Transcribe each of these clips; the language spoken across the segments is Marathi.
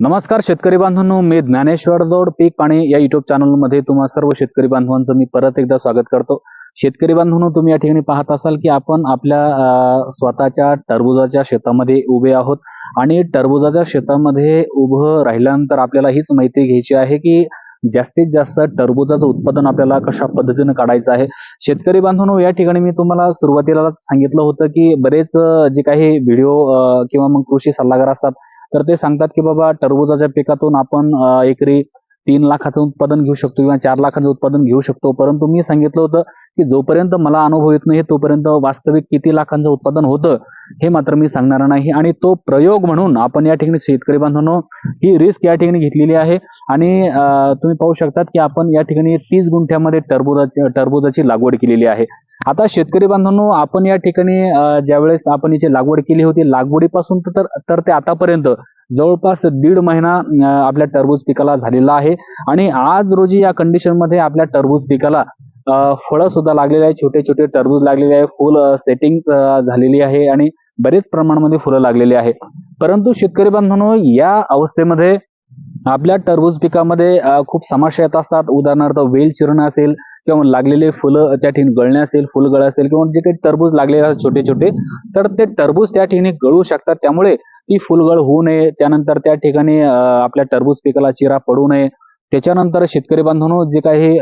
नमस्कार शेतकरी बांधवांनो मी ज्ञानेश्वर जोड पीक पाणी या युट्यूब चॅनलमध्ये तुम्हा सर्व शेतकरी बांधवांचं मी परत एकदा स्वागत करतो. शेतकरी बांधवांनो तुम्ही या ठिकाणी पाहत असाल की आपण आपल्या स्वतःच्या टरबुजाच्या शेतामध्ये उभे आहोत आणि टरबुजाच्या शेतामध्ये उभं राहिल्यानंतर आपल्याला हीच माहिती घ्यायची आहे की जास्तीत जास्त टरबुजाचं उत्पादन आपल्याला कशा पद्धतीनं काढायचं आहे. शेतकरी बांधवांनो या ठिकाणी मी तुम्हाला सुरुवातीला सांगितलं होतं की बरेच जे काही व्हिडिओ किंवा मग कृषी सल्लागार असतात तर ते सांगतात की बाबा टरबुजाच्या पिकातून आपण एकरी तीन लाखाचं उत्पादन घेऊ शकतो किंवा चार लाखाचं उत्पादन घेऊ शकतो. परंतु मी सांगितलं होतं की जोपर्यंत मला अनुभव येत नाही तोपर्यंत वास्तविक किती लाखांचं उत्पादन होतं हे मात्र मी सांगणार नाही. आणि तो प्रयोग म्हणून आपण या ठिकाणी शेतकरी बांधवांनो ही रिस्क या ठिकाणी घेतलेली आहे. आणि तुम्ही पाहू शकतात की आपण या ठिकाणी तीस गुंठ्यामध्ये टरबुजाची टरबुजाची लागवड केलेली आहे. आता शेतकरी बांधवांनो आपण या ठिकाणी ज्यावेळेस आपण याची लागवड केली होती लागवडीपासून तर तर ते आतापर्यंत जवळपास दीड महिना आपल्या टरबूज पिकाला झालेला आहे. आणि आज रोजी या कंडिशनमध्ये आपल्या टरबूज पिकाला फळं सुद्धा लागलेली आहे छोटे छोटे टरबूज लागलेले आहे फुल सेटिंग झालेली आहे आणि बरेच प्रमाणामध्ये फुलं लागलेली आहे. परंतु शेतकरी बांधवांनो या अवस्थेमध्ये आपल्या टरबूज पिकामध्ये खूप समस्या येत असतात. उदाहरणार्थ वेल चिरणं असेल किंवा लागलेले फुलं त्या ठिकाणी गळणे असेल फुलगळ असेल किंवा जे काही टरबूज लागलेले असतात छोटे छोटे तर ते टरबूज त्या ठिकाणी गळू शकतात. त्यामुळे ती फुलगळ होऊ नये. त्यानंतर त्या ठिकाणी आपल्या टरबूज पिकाला चिरा पडू नये. त्याच्यानंतर शेतकरी बांधवांनो जे काही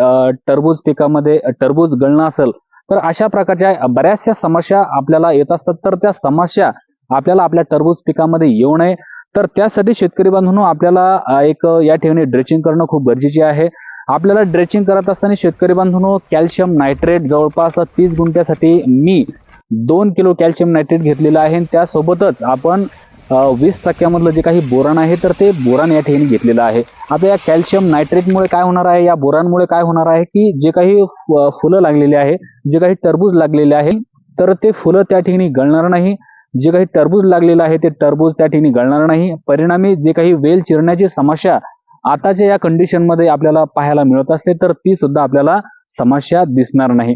टरबूज पिकामध्ये टरबूज गळणं असेल तर अशा प्रकारच्या बऱ्याचशा समस्या आपल्याला येत असतात. तर त्या समस्या आपल्याला आपल्या टरबूज पिकामध्ये येऊ नये. तर त्यासाठी शेतकरी बांधवांनो आपल्याला एक या ठिकाणी ड्रेचिंग करणं खूप गरजेचे आहे. आपल्याला ड्रेचिंग करत असताना शेतकरी बांधवांनो कॅल्शियम नायट्रेट जवळपास तीस गुंठ्यासाठी मी दोन किलो कॅल्शियम नायट्रेट घेतलेलं आहे. त्यासोबतच आपण वीस टक्क्यामधलं जे काही बोरान आहे तर ते बोरान या ठिकाणी घेतलेलं आहे. आता या कॅल्शियम नायट्रेटमुळे काय होणार आहे? या बोरांमुळे काय होणार आहे की जे काही फुलं लागलेली आहे जे काही टरबूज लागलेले आहे तर ते फुलं त्या ठिकाणी गळणार नाही. जे काही टरबूज लागलेलं आहे ते टरबूज त्या ठिकाणी गळणार नाही. परिणामी जे काही वेल चिरण्याची समस्या आताच्या या कंडिशनमध्ये आपल्याला पाहायला मिळत असते तर ती सुद्धा आपल्याला समस्या दिसणार नाही.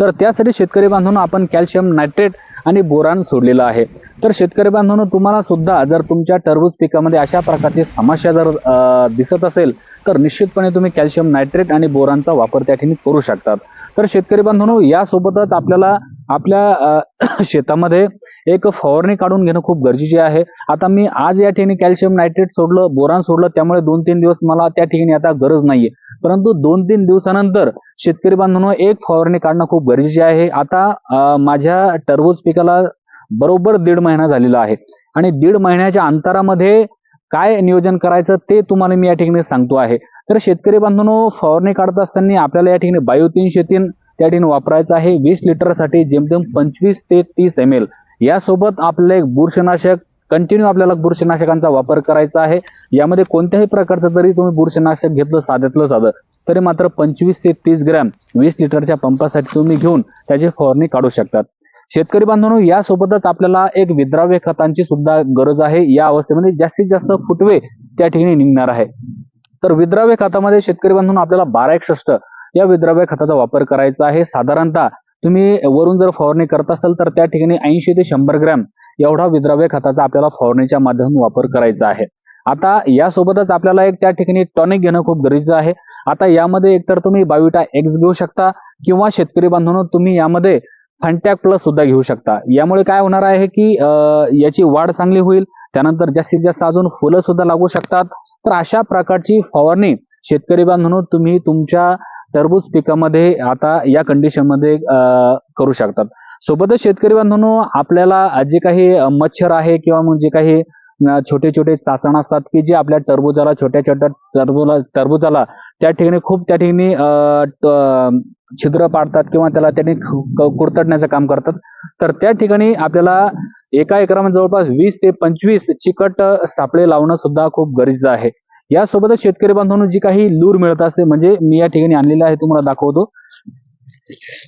तर त्यासाठी शेतकरी बांधून आपण कॅल्शियम नायट्रेट आणि बोरान सोडलेलं आहे. तर शेतकरी बांधवांनो तुम्हाला सुद्धा जर तुमच्या टरबूज पिकामध्ये अशा प्रकारची समस्या जर दिसत असेल तर निश्चितपणे तुम्ही कॅल्शियम नायट्रेट आणि बोरांचा वापर त्या ठिकाणी करू शकतात. तर शेतकरी बांधवांनो यासोबतच आपल्याला आपल्या शेतामध्ये एक फवारणी काढून घेणं खूप गरजेचे आहे. आता मी आज या ठिकाणी कॅल्शियम नायट्रेट सोडलं बोरान सोडलं त्यामुळे दोन तीन दिवस मला त्या ठिकाणी आता गरज नाहीये. परंतु दोन तीन दिवसानंतर शेतकरी बांधवांनो एक फवारणी काढणं खूप गरजेचे आहे. आता माझ्या टरबूज पिकाला बरोबर दीड महिना झालेला आहे. आणि दीड महिन्याच्या अंतरामध्ये काय नियोजन करायचं ते तुम्हाला मी या ठिकाणी सांगतो आहे. तर शेतकरी बांधवांनो फवारणी काढत असताना आपल्याला या ठिकाणी बायो तीनशे तीन त्या ठिकाणी वापरायचं आहे. वीस लिटरसाठी जेमतेम पंचवीस ते तीस एम एल यासोबत आपल्याला एक बुरशीनाशक कंटिन्यू आपल्याला बुरशीनाशकांचा वापर करायचा आहे. यामध्ये कोणत्याही प्रकारचं जरी तुम्ही बुरशीनाशक घेतलं साध्यातलं साधं तरी मात्र पंचवीस ते तीस ग्रॅम वीस लिटरच्या पंपासाठी तुम्ही घेऊन त्याची फवारणी काढू शकतात. शेतकरी बांधवांनो यासोबतच आपल्याला एक विद्राव्य खतांची सुद्धा गरज आहे. या अवस्थेमध्ये जास्तीत जास्त फुटवे त्या ठिकाणी निघणार आहे. तर विद्राव्य खतामध्ये शेतकरी बांधून आपल्याला बारा एकसष्ट या विद्राव्य खताचा वापर करायचा आहे. साधारणतः तुम्ही वरून जर फवारणी करत असाल तर त्या ठिकाणी ऐंशी ते शंभर ग्रॅम एवढा विद्राव्य खताचा आपल्याला फवारणीच्या माध्यमातून वापर करायचा आहे. आता यासोबतच आपल्याला एक त्या ठिकाणी टॉनिक घेणं खूप गरजेचं आहे. आता यामध्ये एकतर तुम्ही बाविटा एक्स घेऊ शकता किंवा शेतकरी बांधून तुम्ही यामध्ये फंटॅक प्लस सुद्धा घेऊ शकता. यामुळे काय होणार आहे की याची वाढ चांगली होईल. त्यानंतर जास्तीत जास्त अजून फुलं सुद्धा लागू शकतात. तर अशा प्रकारची फवारणी शेतकरी बांधून तुम्ही तुमच्या टरबूज पिकामध्ये आता या कंडिशनमध्ये करू शकतात. सोबतच शेतकरी बांधवांनो आपल्याला जे काही मच्छर आहे किंवा मग जे काही छोटे छोटे चाचण असतात की जे आपल्या टरबूजाला छोट्या छोट्या टरबुला टरबुजाला त्या ठिकाणी खूप त्या ठिकाणी छिद्र पाडतात किंवा त्याला त्याने कुरतडण्याचं काम करतात. तर त्या ठिकाणी आपल्याला एका एकरामध्ये जवळपास वीस ते पंचवीस चिकट सापळे लावणं सुद्धा खूप गरजेचं आहे. यासोबतच शेतकरी बांधवांना जी काही लूर मिळत असते म्हणजे मी या ठिकाणी आणलेली आहे तुम्हाला दाखवतो.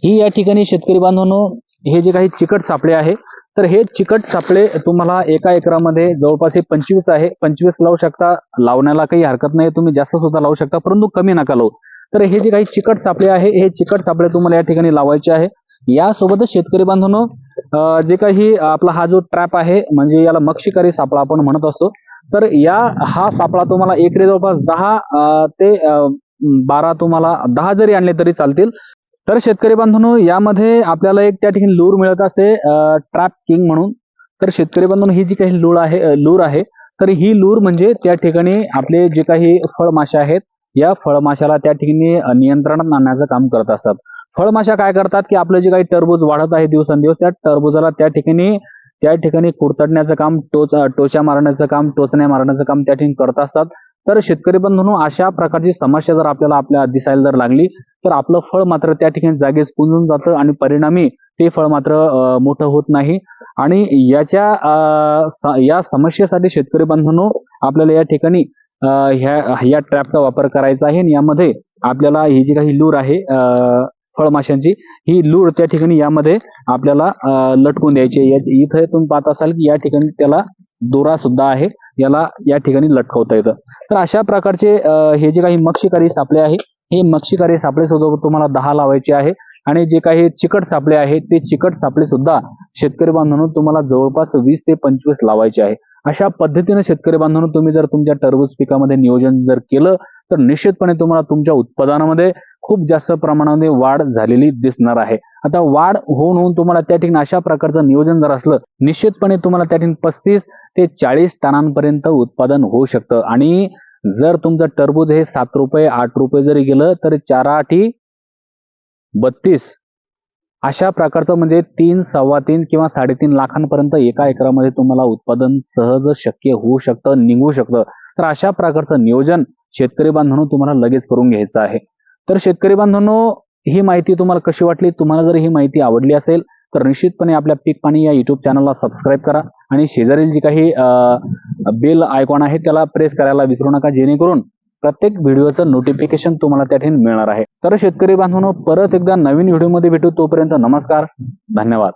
ही या ठिकाणी शेतकरी बांधवांनो हे जे काही चिकट सापळे आहे तर हे चिकट सापळे तुम्हाला एका एकरामध्ये जवळपास हे पंचवीस आहे. पंचवीस लावू शकता लावण्याला काही हरकत नाही तुम्ही जास्त सुद्धा लावू शकता परंतु कमी नका लावू. तर हे जे काही चिकट सापळे आहे हे चिकट सापळे तुम्हाला या ठिकाणी लावायचे आहे. यासोबतच शेतकरी बांधवांनो जे काही आपला हा जो ट्रॅप आहे म्हणजे याला मक्षिकारी सापळा आपण म्हणत असतो. तर या हा सापळा तुम्हाला एकरी जवळपास दहा ते बारा तुम्हाला दहा जरी आणले तरी चालतील. तर शेतकरी बांधवांनो यामध्ये आपल्याला एक त्या ठिकाणी लूर मिळत असे ट्रॅप किंग म्हणून. तर शेतकरी बांधवांनो ही जी काही लूर आहे लूर आहे तर ही लूर म्हणजे त्या ठिकाणी आपले जे काही फळमाशा आहेत या फळमाशाला त्या ठिकाणी नियंत्रणात आणण्याचं काम करत असतात. फळमाशा काय करतात की आपलं जे काही टरबूज वाढत आहे दिवसेंदिवस त्या टरबूजाला त्या ठिकाणी त्या ठिकाणी कुरतडण्याचं काम टोच टोच्या मारण्याचं काम टोचण्या मारण्याचं काम त्या ठिकाणी करत असतात. तर शेतकरी बंधूंनो अशा प्रकारची समस्या जर आपल्याला आपल्या दिसायला जर लागली तर आपलं फळ मात्र त्या ठिकाणी जागेच कुंजून जातं आणि परिणामी ते फळ मात्र मोठं होत नाही. आणि याच्या या समस्येसाठी शेतकरी बंधूंनो आपल्याला या ठिकाणी अं, ह्या या ट्रॅपचा वापर करायचा आहे आणि यामध्ये आपल्याला ही जी काही लूर आहे फळमाशांची ही लूर त्या ठिकाणी यामध्ये आपल्याला लटकून द्यायची याची- इथं तुम्ही पाहत असाल की या ठिकाणी त्याला दोरा सुद्धा आहे. याला या ठिकाणी लटकवता येतं. तर अशा प्रकारचे हे जे काही मक्षिकारी सापळे आहे हे मक्षिकारी सापळे सुद्धा तुम्हाला दहा लावायचे आहे. आणि जे काही चिकट सापळे आहेत ते चिकट सापळे सुद्धा शेतकरी बांधवांनो तुम्हाला जवळपास वीस ते पंचवीस लावायचे आहे. अशा पद्धतीने शेतकरी बांधवांनो तुम्ही जर तुमच्या टरबूज पिकामध्ये नियोजन जर केलं तर निश्चितपणे तुम्हाला तुमच्या उत्पादनामध्ये खूप जास्त प्रमाणामध्ये वाढ झालेली दिसणार आहे. आता वाढ होऊन होऊन तुम्हाला त्या ठिकाणी अशा प्रकारचं नियोजन जर असलं निश्चितपणे तुम्हाला त्या ठिकाणी पस्तीस ते चाळीस टनांपर्यंत उत्पादन होऊ शकतं. आणि जर तुमचं टरबूज हे सात रुपये आठ रुपये जरी गेलं तर चार आठी बत्तीस अशा प्रकारचं म्हणजे तीन सव्वा तीन किंवा साडेतीन लाखांपर्यंत एका एकरामध्ये तुम्हाला उत्पादन सहज शक्य होऊ शकतं निघू शकतं. तर अशा प्रकारचं नियोजन शेतकरी बांधवांनो तुम्हाला लगेच करून घ्यायचं आहे. तर शेतकरी बांधवांनो ही माहिती तुम्हाला कशी वाटली? तुम्हाला जर ही माहिती आवडली असेल तर निश्चितपणे आपल्या पीक पाणी या युट्यूब चॅनलला सबस्क्राईब करा आणि शेजारील जी काही बेल आयकॉन आहे त्याला प्रेस करायला विसरू नका. जेणेकरून प्रत्येक व्हिडिओचं नोटिफिकेशन तुम्हाला त्या ठिकाणी मिळणार आहे. तर शेतकरी बांधवांनो परत एकदा नवीन व्हिडिओमध्ये भेटू. तोपर्यंत नमस्कार धन्यवाद.